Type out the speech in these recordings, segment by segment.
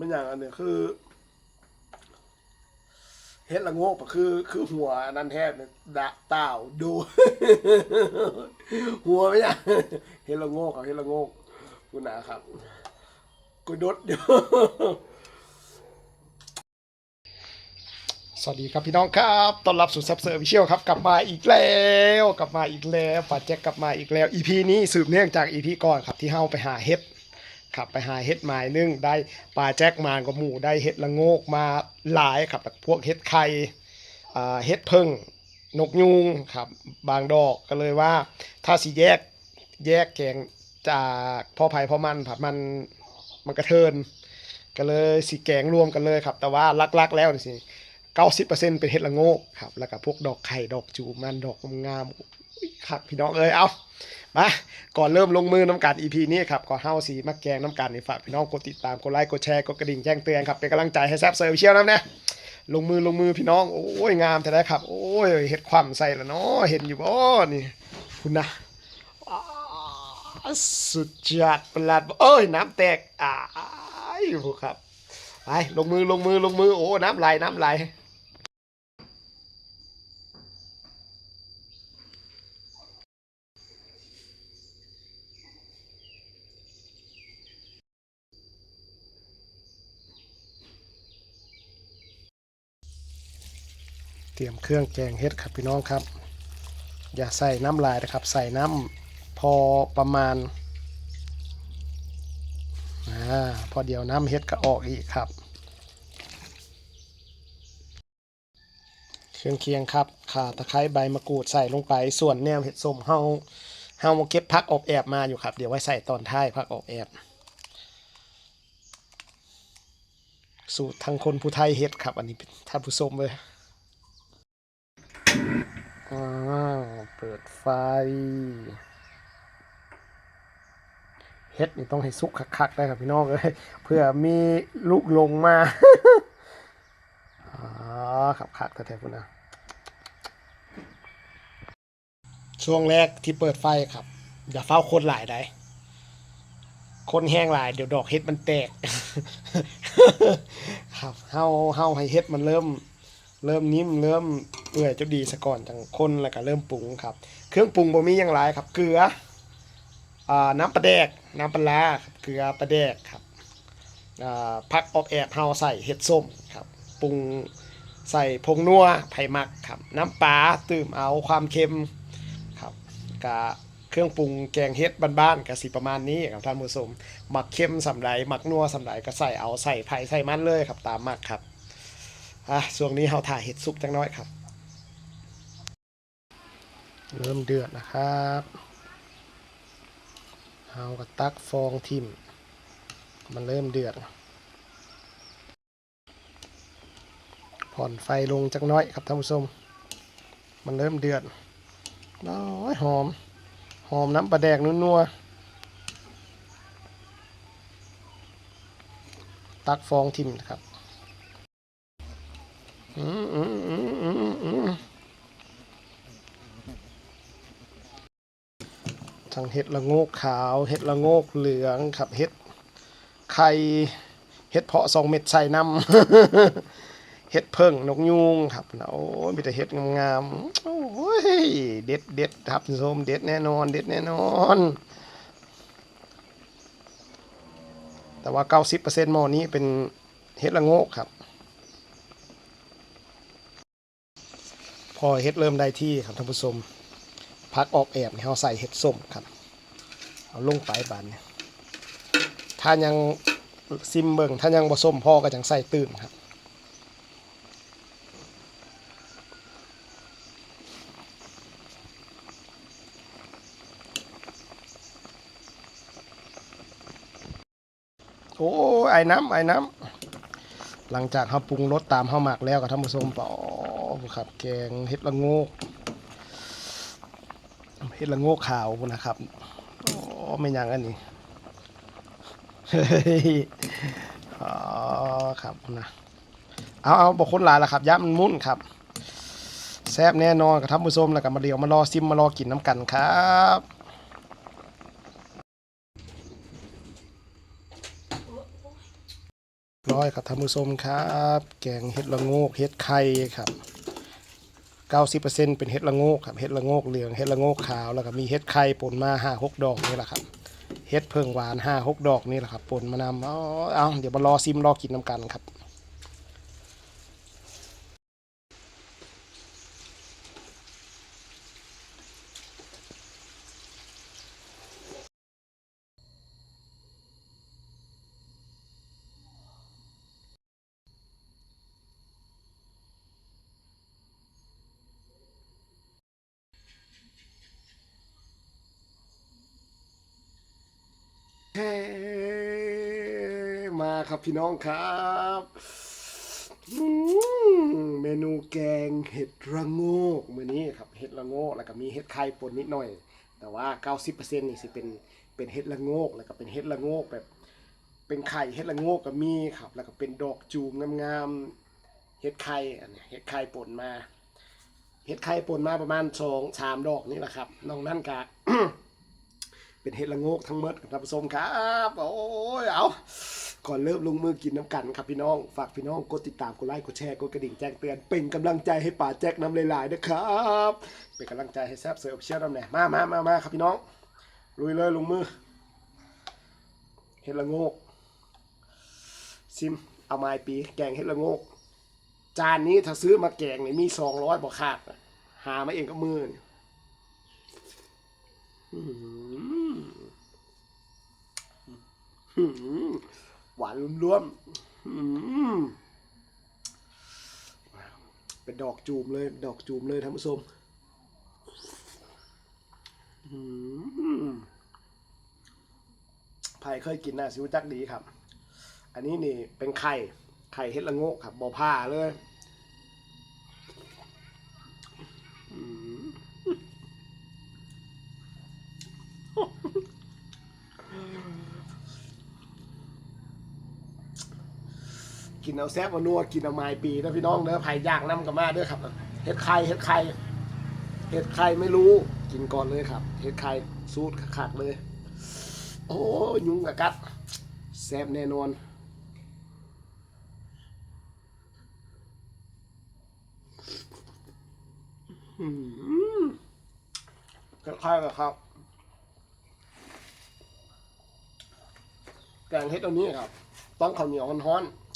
มันอย่างอันเนี้ยคือเฮ็ดละโงกปะคือ คือหัวนนั้นแทบเนี่ยดะเต่าดู หัวไม่ใช่เฮ็ดละโงกครับเฮ็ดละโงกกูหนาครับกูดดอยู่สวัสดีครับพี่น้องครับต้อนรับสู่ซับเซอร์วิเชียลครับกลับมาอีกแล้ว กลับมาอีกแล้วป้าแจ็คกลับมาอีกแล้ว EP นี้สืบเนื่องจาก EP ก่อนครับที่เฮาไปหาเฮ็ด ครับไปหาเฮ็ดหมายนึงได้ป้าแจ็คมากับหมูได้เฮ็ดละโงกมาหลายครับพวกเฮ็ดไข่เฮ็ดเพิ่งนกยูงครับบางดอกก็เลยว่า ถ้าสิแยกแยกแกงจากพ่อไผ่พ่อมันผัดมันมันกระเทินก็เลยสีแกงรวมกันเลยครับ แต่ว่าลักๆ แล้วนี่สิเก้าสิบเปอร์เซ็นต์เป็นเห็ดละโงกครับแล้วก็พวกดอกไข่ดอกจูมันดอกงาม ๆอุ๊ยครับพี่น้องเอ้ยเอามาก่อนเริ่มลงมือน้ำการ EP นี้ครับก่อนเฮาสีมาแกงน้ำการนี่ฝากพี่น้องกดติดตามกดไลค์กดแชร์กดกระดิ่งแจ้งเตือนครับเป็นกำลังใจให้แซฟเซอร์เชียลนะเนี่ยลงมือลงมือพี่น้องโอ้ยงามแต่ได้ครับ โอ้ยเห็ดความใส่ละเนาะเห็นอยู่บ่นี่คุณนะสุดยอดประหลาดเอ้ยน้ำแตกอ้ายโอ้ครับไปลงมือลงมือลงมือโอ้น้ำไหลน้ำไหล ตรียมเครื่องแกงเฮ็ดครับพี่น้องครับ อย่าใส่น้ำลายนะครับ ใส่น้ำพอประมาณอ่าพอเดียวน้ำเฮ็ดก็ออกอีกครับ เครื่องเคียงครับข่าตะไคร้ใบมะกรูดใส่ลงไปส่วนแนวเห็ดส้มเฮาเฮามเก็บพักออกแอบมาอยู่ครับ เดี๋ยวไว้ใส่ตอนท้ายพักออกแอบสูตรทางคนผู้ไทยเฮ็ดครับ อันนี้เป็นท่านผู้ชมเลย อ้าวเปิดไฟเฮ็ดนี่ต้องให้สุกคักๆได้ครับพี่น้องเลยเพื่อมีลูกลงมาอ๋อขับคักแท้ๆพุ่นนะช่วงแรกที่เปิดไฟครับ อย่าเฝ้าคนหลายได้คนแห้งหลายเดี๋ยวดอกเฮ็ดมันแตก ครับเฮาเฮาให้เฮ็ดมันเริ่ม เริ่มนิ่มเริ่ม เอื่อยจะดีซะก่อนจังคนแล้วก็เริ่มปรุงครับ เครื่องปรุงบ่มีอย่างไรครับ เกลืออ่าน้ำปลาแดก น้ำปลาครับเกลือปลาแดกครับอ่าพักออกแอบเฮาใส่เห็ดส้มครับปรุงใส่ผงนัวไผ่มักครับน้ำปลาตื่มเอาความเค็มครับกะเครื่องปรุงแกงเฮ็ดบ้านๆก็สิประมาณนี้ครับท่านผู้ชมหมักเค็มสำไรหมักนัวสำไรก็ใส่เอาใส่ไผ่ใส่มันเลยครับตามมักครับอะช่วงนี้เราถ่ายเห็ดสุกจังน้อยครับ เริ่มเดือดนะครับเราก็ตักฟองทิมมันเริ่มเดือด ผ่อนไฟลงจังน้อยครับท่านผู้ชม มันเริ่มเดือดน้อยหอม หอมน้ำปลาแดกนัวๆตักฟองทิมครับ อืมอืมอืมอืมอืม ทั้งเห็ดละโงกขาว เห็ดละโงกเหลืองครับเห็ดไข่เห็ดเพาะสองเม็ดใส่น้ำเห็ดเพิ่งนกยูงครับนะโอ้ยมีแต่เห็ดงามๆโอ้ยเด็ดเด็ดครับชมเด็ดแน่นอน เด็ดแน่นอน แต่ว่า 90%หม้อนี้เป็นเห็ดละโงกครับ พอเห็ดเริ่มได้ที่ครับท่านผู้ชม พักออกแอบนี่เราใส่เห็ดส้มครับ เอาลงไปบานเนี่ยถ้ายังซิมเบิงถ้ายังบ่ส้มพ่อก็จังใส่ตื่นครับโอ้ไอ้น้ำไอ้น้ำหลังจากเขาปรุงรสตามเขาหมักแล้วกับท่านผู้ชมปอครับ แกงเห็ดละโงก เห็ดละโงกขาวนะครับโอ้ไม่ยังอันนี้เฮ้ยอ๋อครับนะเอาเอาบอกคนหลายละครับย้ำมันมุ่นครับแซ่บแน่นอนกับท่านผู้ชมแล้วก็มาเดียวมารอซิมมารอกินน้ำกันครับร้อยครับท่านผู้ชมครับ แกงเห็ดละโงกเห็ดไข่ครับ 90%เป็นเห็ดละโงกครับเห็ดละโงกเหลืองเห็ดละโงกขาวแล้วก็มีเห็ดไข่ปนมาห้าหกดอกนี่แหละครับเห็ดเพิงหวานห้าหกดอกนี่แหละครับปนมานำเอาเอาเดี๋ยวมารอซิมรอกินน้ำกันครับ เฮ้มาครับพี่น้องครับมเมนูแกงเห็ดระโงกมื้อนี้ครับเห็ดระโงกแล้วก็มีเห็ดไข่ปนนิดหน่อย แต่ว่า 90%นี่สิเป็นเป็นเห็ดระโงกแล้วก็เป็นเห็ดระโงกแบบ เป็นไข่เห็ดระโงกก็มีครับ แล้วก็เป็นดอกจูมงามๆเห็ดไข่อันนี้เห็ดไข่ปนมาเห็ดไข่ปนมาประมาณสองสามดอกนี่แหละครับนอกนั้นก็ เป็นเห็ดละโงกทั้งหมดครับท่านผู้ชมครับ โอ้ยเอาก่อนเริ่มลงมือกินน้ำกันครับพี่น้อง ฝากพี่น้องกดติดตามกดไลค์กดแชร์กดกระดิ่งแจ้งเตือน เป็นกำลังใจให้ป่าแจ็คน้ำหลายๆนะครับ เป็นกำลังใจให้แซบเสือเชียร์น้ำแหน่มามามามาครับพี่น้องลุยเลยลงมือเห็ดละโงก ซิมเอาไม้ปีแกงเห็ดละโงก จานนี้ถ้าซื้อมาแกงเนี่ยมีสองร้อยบ่ขาดหามาเองก็มือนี่อื้อ หวานล้วนๆเป็นดอกจูมเลย ดอกจูมเลยท่านผู้ชมอื้อหือไผ่เคยกินนะซิวจักดีครับ อันนี้นี่เป็นไข่ ไข่เฮ็ดละโงกครับบอผ้าเลยอื้อ กิน เอาแซ่บเอานัวกินเอาไม้ปีนะพี่น้องเด้อไผ่ย่างน้ำกับมาเด้อครับเห็ดไข่เห็ดไข่เห็ดไข่ไม่รู้กินก่อนเลยครับเห็ดไข่สูตรขาดเลย โอ้ยุงกับกัดแซ่บแน่นอนอืมคล้ายๆกับครับแกงเห็ดตัวนี้ครับ ต้องข้าวเหนียวร้อนๆ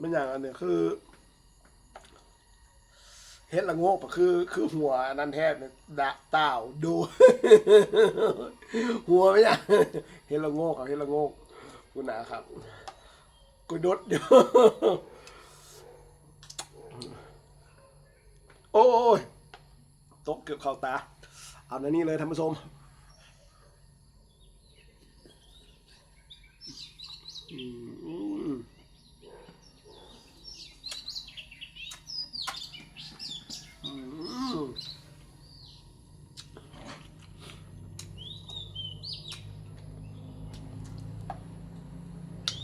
มันอย่างอันเนี้ยคือเฮ็ดละโงก็คือ คือหัวนั่นแทบเนี่ยดะเต่าดู หัวไม่ใช่เฮ็ดละโงกครับเฮ็ดละโงกคุณนะครับ กูดดอยู่โอ้ยตกเกือบเข้าตา เอาในนี้เลยท่านผู้ชมอืม อืม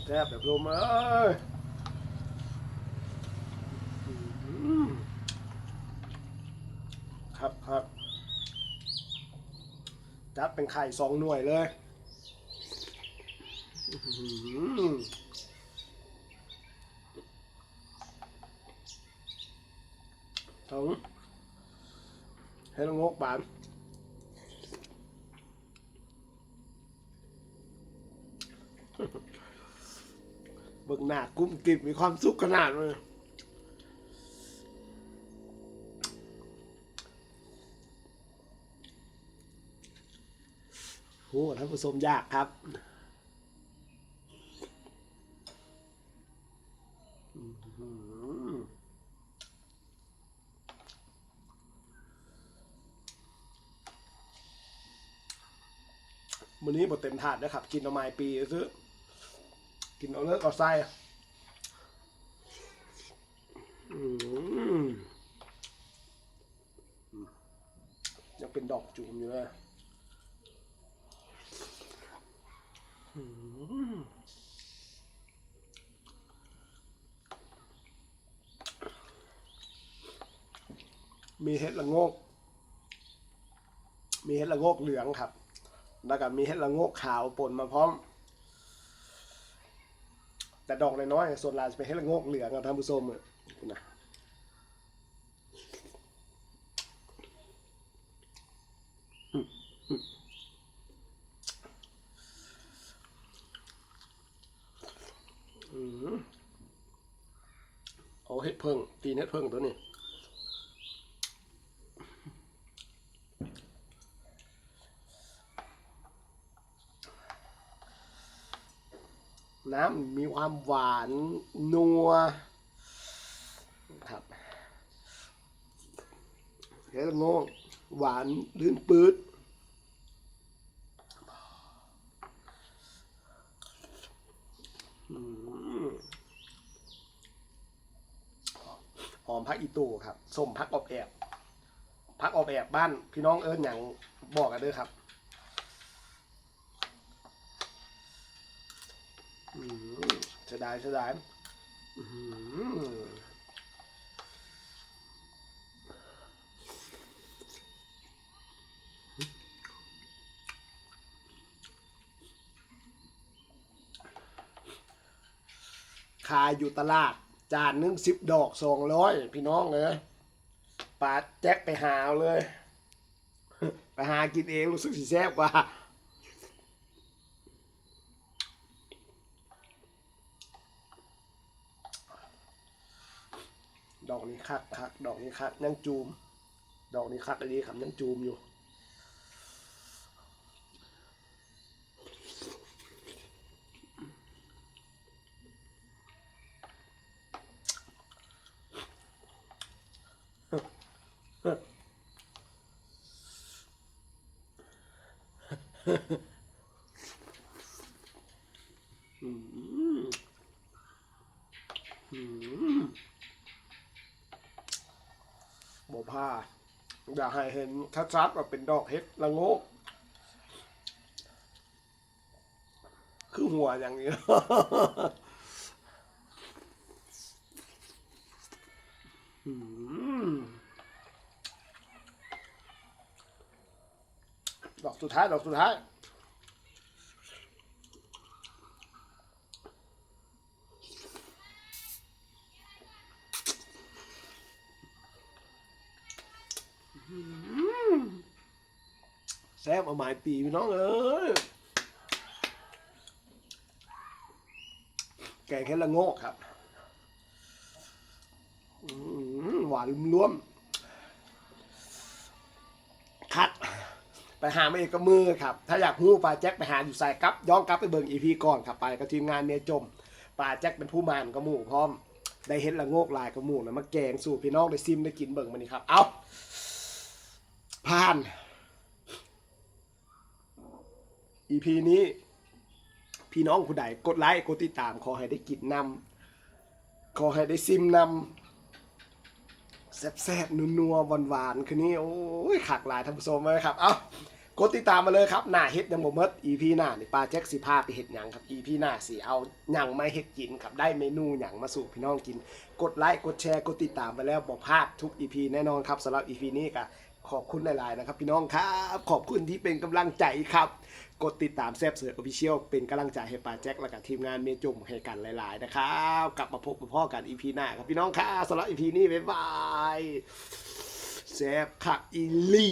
แซ่บแบบลมเอ้ยครับครับจัดเป็นไข่สองหน่วยเลยถึงให้ละงกบานเบิ่งหน้ากุ้มกิบมีความสุขขนาดเลยโอ้ท่านผู้ชมยากครับอื้อหือมื้อนี้บ่เต็มถาดนะครับ กินเอาไม้ปีซื้อ กินเอาเลิกเอาไส้ยังเป็นดอกจูมอยู่เลยมมีเห็ดละโงก มีเห็ดละโงกเหลืองครับ แล้วก็มีเห็ดละโงกขาวปนมาพร้อม แต่ดอกน้อยๆส่วนลายจะเป็นเห็ดละโงกเหลืองอะท่านผู้ชมอะนะอืมเอาเห็ดเพิ่งตีนเห็ดเพิ่งตัวนี้ น้ำมีความหวานนัวครับเห็ดละโงหวานลื่นปื๊ดหอมพักอีตูครับส้มพักอบแอบพักอบแอบบ้าน พี่น้องเอิญอย่างบอกกันเด้อครับ อืมเสีย ดายเสียดายขายอยู่ตลาด จานนึงสิบดอกสองร้อยพี่น้องเลยปาแจ็คไปหาเอาเลย ไปหากินเองรู้สึกสิแซ่บกว่า ดอกนี้ คักคักดอกนี้คักยังจูม ดอกนี้คักอันนี้ครับยังจูมอยู่ อืมอืม บผ้าอยากให้เห็นชัดๆว่าเป็นดอกเห็ดละโงกคือหัวอย่างนี้ดอกสุดท้าย ดอกสุดท้าย แซ่บเอาหมายปีพี่น้องเอ้ยแกงแค่ละโงกครับหวานล้วนคัด ไปหามาเอกกับมือครับ ถ้าอยากหู้ปลาแจ็คไปหาอยู่ใส่กับย้อนกลับไปเบิ่งอีพีก่อนครับไปกับทีมงานเมียจมปลาแจ็คเป็นผู้มานกับหมูพร้อม ได้เห็นละโงกลายกับหมูนะมาแกงสู่พี่น้องได้ซิมได้กินเบิ่งมันนี่ครับ เอา ผ่าน EP นี้ พี่น้องผู้ใดกดไลค์กดติดตามขอให้ได้กินนำขอให้ได้ซิมนำแซ่บๆนัวๆหวานๆคืนนี้โอ้ยขากหลายท่านผู้ชมเลยครับ เอากดติดตามมาเลยครับ หน้าเฮ็ดยังบ่มด EP หน้านี่ปลาแจ็คสิพาไปเฮ็ดหยังครับ EP หน้าสิเอาหยังมาเฮ็ดกินครับได้เมนูหยังมาสู่พี่น้องกิน กดไลค์กดแชร์กดติดตามไปแล้วบ่พลาดทุก EP แน่นอนครับสำหรับ EP นี้ก็ ขอบคุณหลาย ๆ นะครับ พี่น้องครับ ขอบคุณที่เป็นกำลังใจครับ กดติดตามแซบเสือออฟฟิเชียลเป็นกำลังใจให้ป้าแจ็คและกับทีมงานเมจุ่มให้กันหลาย ๆ นะครับ กลับมาพบกับพ่อกันอีพีหน้าครับพี่น้องครับสำหรับอีพีนี้บ๊ายบายแซบขักอีหลี